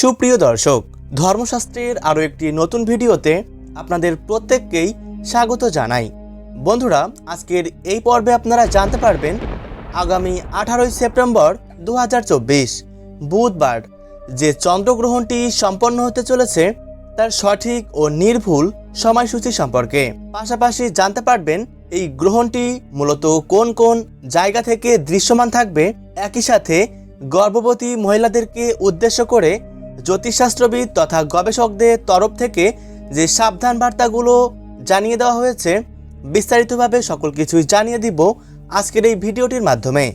সুপ্রিয় দর্শক, ধর্মশাস্ত্রের আরও একটি নতুন ভিডিওতে আপনাদের প্রত্যেককেই স্বাগত জানাই। বন্ধুরা, আজকের এই পর্বে আপনারা জানতে পারবেন, আগামী আঠারোই সেপ্টেম্বর দু হাজার চব্বিশ, বুধবার যে চন্দ্রগ্রহণটি সম্পন্ন হতে চলেছে, তার সঠিক ও নির্ভুল সময়সূচি সম্পর্কে। পাশাপাশি জানতে পারবেন, এই গ্রহণটি মূলত কোন কোন জায়গা থেকে দৃশ্যমান থাকবে, একই সাথে গর্ভবতী মহিলাদেরকে উদ্দেশ্য করে জ্যোতিষশাস্ত্রবিদ তথা গবেষকদের তরফ থেকে যে সাবধান বার্তাগুলো জানিয়ে দেওয়া হয়েছে, বিস্তারিতভাবে সকল কিছুই জানিয়ে দিব আজকের এই ভিডিওটির মাধ্যমে।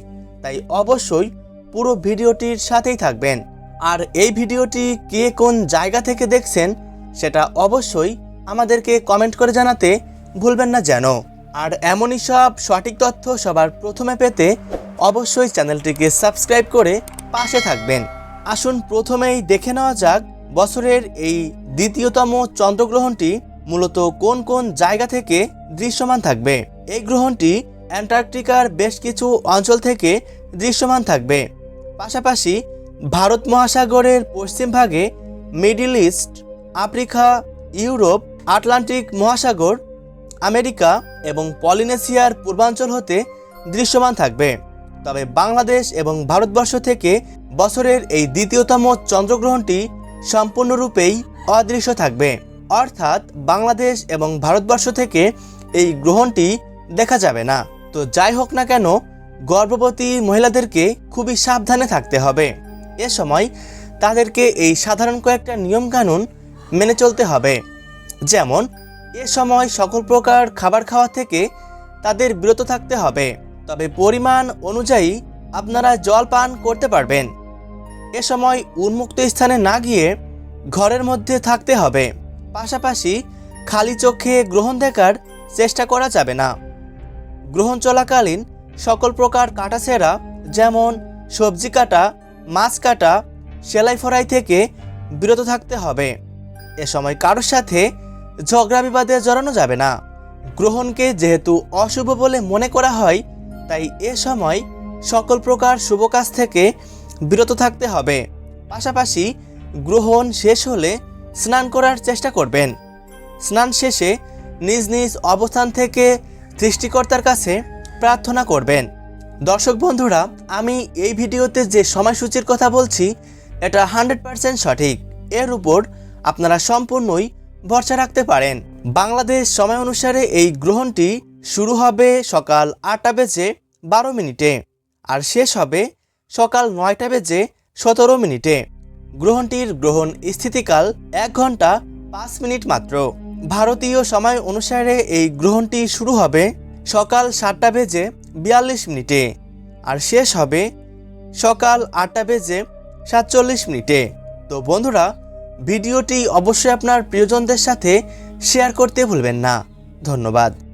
তাই অবশ্যই পুরো ভিডিওটির সাথেই থাকবেন। আর এই ভিডিওটি কে কোন জায়গা থেকে দেখছেন, সেটা অবশ্যই আমাদেরকে কমেন্ট করে জানাতে ভুলবেন না যেন। আর এমনই সব সঠিক তথ্য সবার প্রথমে পেতে অবশ্যই চ্যানেলটিকে সাবস্ক্রাইব করে পাশে থাকবেন। আসুন প্রথমেই দেখে নেওয়া যাক বছরের এই দ্বিতীয়তম চন্দ্রগ্রহণটি মূলত কোন কোন জায়গা থেকে দৃশ্যমান থাকবে। এই গ্রহণটি অ্যান্টার্কটিকার বেশ কিছু অঞ্চল থেকে দৃশ্যমান থাকবে। পাশাপাশি ভারত মহাসাগরের পশ্চিম ভাগে middle east, Africa, Europe, Atlantic মহাসাগর, আমেরিকা এবং পলিনেশিয়ার পূর্বাঞ্চল হতে দৃশ্যমান থাকবে। তবে বাংলাদেশ এবং ভারতবর্ষ থেকে বছরের এই দ্বিতীয়তম চন্দ্রগ্রহণটি সম্পূর্ণরূপেই অদৃশ্য থাকবে। অর্থাৎ বাংলাদেশ এবং ভারতবর্ষ থেকে এই গ্রহণটি দেখা যাবে না। তো যাই হোক না কেন, গর্ভবতী মহিলাদেরকে খুবই সাবধানে থাকতে হবে। এ সময় তাদেরকে এই সাধারণ কয়েকটা নিয়মকানুন মেনে চলতে হবে। যেমন, এ সময় সকল প্রকার খাবার খাওয়া থেকে তাদের বিরত থাকতে হবে। তবে পরিমাণ অনুযায়ী আপনারা জল পান করতে পারবেন। এ সময় উন্মুক্ত স্থানে না গিয়ে ঘরের মধ্যে থাকতে হবে। পাশাপাশি খালি চোখে গ্রহণ দেখার চেষ্টা করা যাবে না। গ্রহণ চলাকালীন সকল প্রকার কাটাছেঁড়া যেমন সবজি কাটা, মাছ কাটা, সেলাই ফরাই থেকে বিরত থাকতে হবে। এ সময় কারোর সাথে ঝগড়া বিবাদে জড়ানো যাবে না। গ্রহণকে যেহেতু অশুভ বলে মনে করা হয় তাই এ সময় সকল প্রকার শুভ কাজ থেকে বিরত থাকতে হবে। পাশাপাশি গ্রহণ শেষ হলে স্নান করার চেষ্টা করবেন। স্নান শেষে নিজ নিজ অবস্থান থেকে সৃষ্টিকর্তার কাছে প্রার্থনা করবেন। দর্শক বন্ধুরা, আমি এই ভিডিওতে যে সময়সূচির কথা বলছি, এটা হান্ড্রেড পারসেন্ট সঠিক। এর উপর আপনারা সম্পূর্ণই ভরসা রাখতে পারেন। বাংলাদেশ সময় অনুসারে এই গ্রহণটি শুরু হবে সকাল আটটা বেজে বারো মিনিটে। আর শেষ হবে সকাল নয়টা বেজে সতেরো মিনিটে। গ্রহণটির গ্রহণ স্থিতিকাল এক ঘণ্টা পাঁচ মিনিট মাত্র। ভারতীয় সময় অনুসারে এই গ্রহণটি শুরু হবে সকাল সাতটা বেজে বিয়াল্লিশ মিনিটে। আর শেষ হবে সকাল আটটা বেজে সাতচল্লিশ মিনিটে। তো বন্ধুরা, ভিডিওটি অবশ্যই আপনার প্রিয়জনদের সাথে শেয়ার করতে ভুলবেন না। ধন্যবাদ।